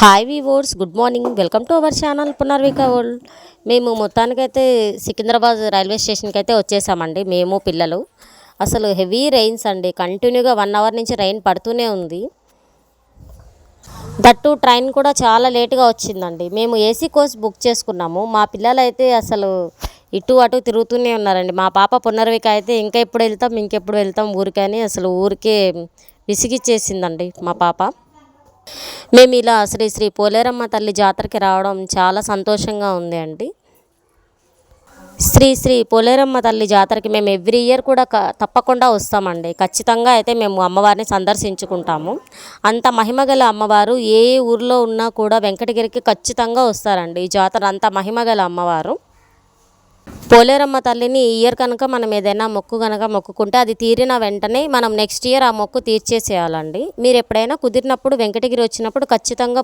Hi viewers good morning welcome to our channel Punarvika world మేము మొత్తానికైతే Secunderabad railway స్టేషన్కి అయితే వచ్చేసామండి మేము పిల్లలు. అసలు హెవీ రెయిన్స్ అండి. కంటిన్యూగా వన్ అవర్ నుంచి రెయిన్ పడుతూనే ఉంది. దట్టు ట్రైన్ కూడా చాలా లేటుగా వచ్చిందండి. మేము ఏసీ కోచ్ బుక్ చేసుకున్నాము. మా పిల్లలు అయితే అసలు ఇటు అటు తిరుగుతూనే ఉన్నారండి. మా పాప పునర్విక అయితే ఇంకా ఎప్పుడు వెళ్తాం ఇంకెప్పుడు వెళ్తాం ఊరికని అసలు ఊరికే విసిగిచ్చేసిందండి మా పాప. మేము ఇలా శ్రీ శ్రీ పోలేరమ్మ తల్లి జాతరకి రావడం చాలా సంతోషంగా ఉంది అండి. శ్రీ శ్రీ పోలేరమ్మ తల్లి జాతరకి మేము ఎవ్రీ ఇయర్ కూడా క తప్పకుండా వస్తామండి. ఖచ్చితంగా అయితే మేము అమ్మవారిని సందర్శించుకుంటాము. అంత మహిమగల అమ్మవారు ఏ ఊర్లో ఉన్నా కూడా వెంకటగిరికి ఖచ్చితంగా వస్తారండి. ఈ జాతర అంత మహిమగల అమ్మవారు. పోలేరమ్మ తల్లిని ఈ ఇయర్ కనుక మనం ఏదైనా మొక్కు కనుక మొక్కుకుంటే అది తీరిన వెంటనే మనం నెక్స్ట్ ఇయర్ ఆ మొక్కు తీర్చేసేయాలండి. మీరు ఎప్పుడైనా కుదిరినప్పుడు వెంకటగిరి వచ్చినప్పుడు ఖచ్చితంగా